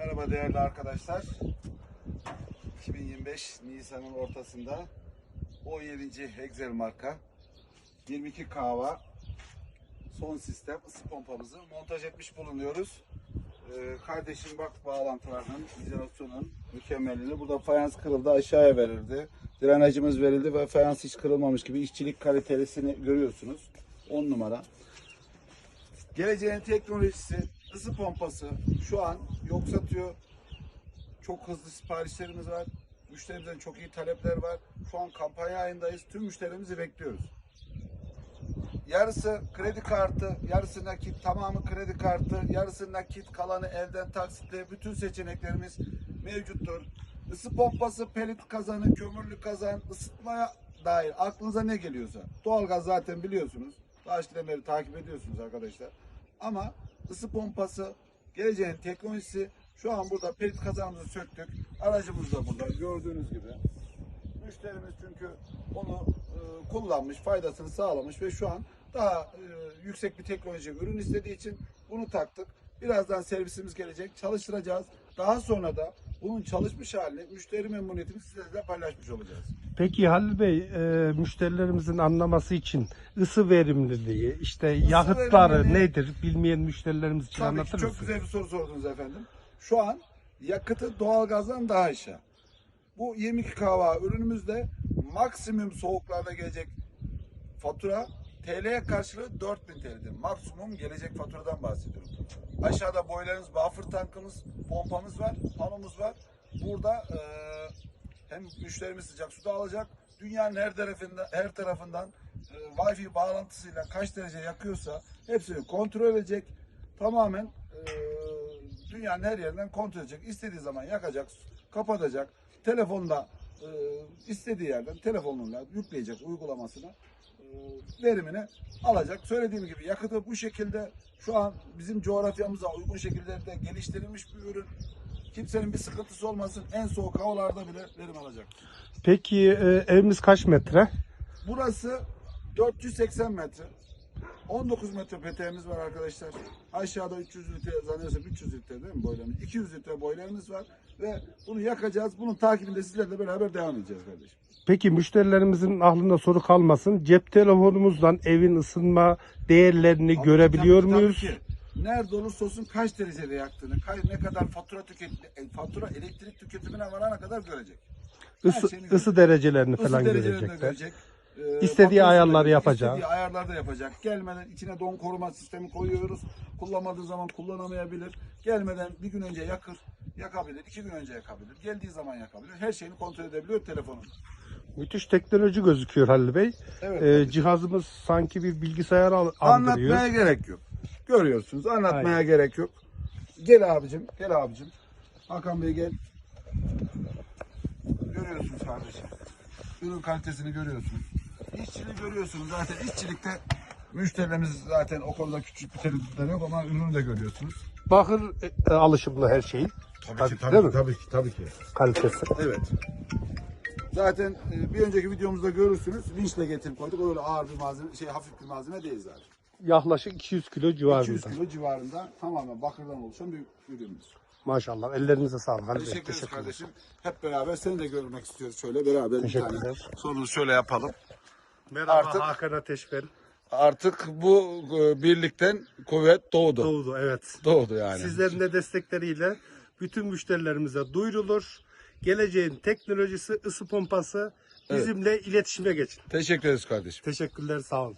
Merhaba değerli arkadaşlar. 2025 Nisan'ın ortasında 17. Excel marka 22 kahva son sistem ısı pompamızı montaj etmiş bulunuyoruz. Ee, kardeşim bak bağlantılarının, izolasyonun mükemmelliğini. Burada fayans kırıldı aşağıya verildi. Drenajımız verildi ve fayans hiç kırılmamış gibi işçilik kalitesini görüyorsunuz. 10 numara. Geleceğin teknolojisi, ısı pompası şu an yok satıyor. Çok hızlı siparişlerimiz var. Müşterimizden çok iyi talepler var. Şu an kampanya ayındayız. Tüm müşterimizi bekliyoruz. Yarısı kredi kartı, yarısı nakit, tamamı kredi kartı, yarısı nakit, kalanı evden taksitle bütün seçeneklerimiz mevcuttur. Isı pompası, pelit kazanı, kömürlü kazan, ısıtmaya dair aklınıza ne geliyorsa. Doğalgaz zaten biliyorsunuz. Daha takip ediyorsunuz arkadaşlar. Ama ısı pompası, geleceğin teknolojisi şu an burada pelit kazanımızı söktük. Aracımız da burada gördüğünüz gibi. Müşterimiz çünkü onu e, kullanmış, faydasını sağlamış ve şu an daha e, yüksek bir teknolojik ürün istediği için bunu taktık. Birazdan servisimiz gelecek, çalıştıracağız. Daha sonra da bunun çalışmış halini, müşteri memnuniyetini sizlerle paylaşmış olacağız. Peki Halil Bey, e, müşterilerimizin anlaması için ısı verimliliği, işte yakıtları verimliliği- nedir bilmeyen müşterilerimiz için Tabii anlatır çok mısınız? güzel bir soru sordunuz efendim. Şu an yakıtı doğalgazdan daha aşağı. Bu 22 kahva ürünümüzde maksimum soğuklarda gelecek fatura TL'ye karşılığı 4000 TL'dir. Maksimum gelecek faturadan bahsediyorum. Aşağıda boilerimiz, buffer tankımız, pompamız var, panomuz var. Burada eee, hem müşterimiz sıcak su da alacak. Dünyanın her tarafından, her tarafından eee, Wi-Fi bağlantısıyla kaç derece yakıyorsa hepsini kontrol edecek. Tamamen eee, dünyanın her yerinden kontrol edecek. İstediği zaman yakacak, kapatacak. Telefonda eee, istediği yerden telefonuyla yükleyecek uygulamasını eee, verimini alacak. Söylediğim gibi yakıtı bu şekilde şu an bizim coğrafyamıza uygun şekilde de geliştirilmiş bir ürün. Kimsenin bir sıkıntısı olmasın. En soğuk havalarda bile verim alacak. Peki e, evimiz kaç metre? Burası 480 metre. 19 metre peteğimiz var arkadaşlar. Aşağıda 300 litre zannediyorsam 300 litre değil mi boylarımız? 200 litre boylarımız var ve bunu yakacağız. Bunun takibinde sizlerle beraber devam edeceğiz kardeşim. Peki müşterilerimizin aklında soru kalmasın. Cep telefonumuzdan evin ısınma değerlerini Tabii, görebiliyor tabii, muyuz? Tabii ki. Nerede olursa olsun kaç derecede yaktığını, ne kadar fatura tüket, e, fatura elektrik tüketimine varana kadar görecek. Her Isı, şeyini ısı derecelerini falan derecelerini de görecekler. görecek. Ee, İstediği ayarları yapacak. İstediği ayarlar da yapacak. Gelmeden içine don koruma sistemi koyuyoruz. Kullanmadığı zaman kullanamayabilir. Gelmeden bir gün önce yakır, yakabilir. iki gün önce yakabilir. Geldiği zaman yakabilir. Her şeyini kontrol edebiliyor telefonun. Müthiş teknoloji gözüküyor Halil Bey. Evet. E, cihazımız sanki bir bilgisayar al- andırıyor. Anlatmaya gerek yok. Görüyorsunuz. Anlatmaya Aynen. gerek yok. Gel abicim. Gel abicim. Hakan Bey gel. Görüyorsunuz kardeşim. Ürün kalitesini görüyorsunuz. İşçiliği görüyorsunuz. Zaten işçilikte müşterilerimiz zaten o konuda küçük bir tereddütleri yok ama ürünü de görüyorsunuz. Bakır e, alışımlı her şey. Tabii, ki, değil mi? tabii ki, tabii ki. Kalitesi. Evet. Zaten e, bir önceki videomuzda görürsünüz. Vinçle getirip koyduk. Öyle ağır bir malzeme, şey hafif bir malzeme değil zaten. Yaklaşık 200 kilo civarında. 200 kilo civarında tamamen bakırdan oluşan bir ürünümüz. Maşallah. Ellerinize sağlık Halil Bey. Teşekkür ederiz Teşekkürler. kardeşim. Hep beraber seni de görmek istiyoruz. Şöyle beraber bir Teşekkürler. tane sorunu şöyle yapalım. Merhaba Artık- Hakan Ateş ben. Artık bu e, birlikten kuvvet doğdu. Doğdu evet. Doğdu yani. Sizlerin de destekleriyle bütün müşterilerimize duyurulur. Geleceğin teknolojisi ısı pompası bizimle iletişime geçin. Teşekkür ederiz kardeşim. Teşekkürler sağ olun.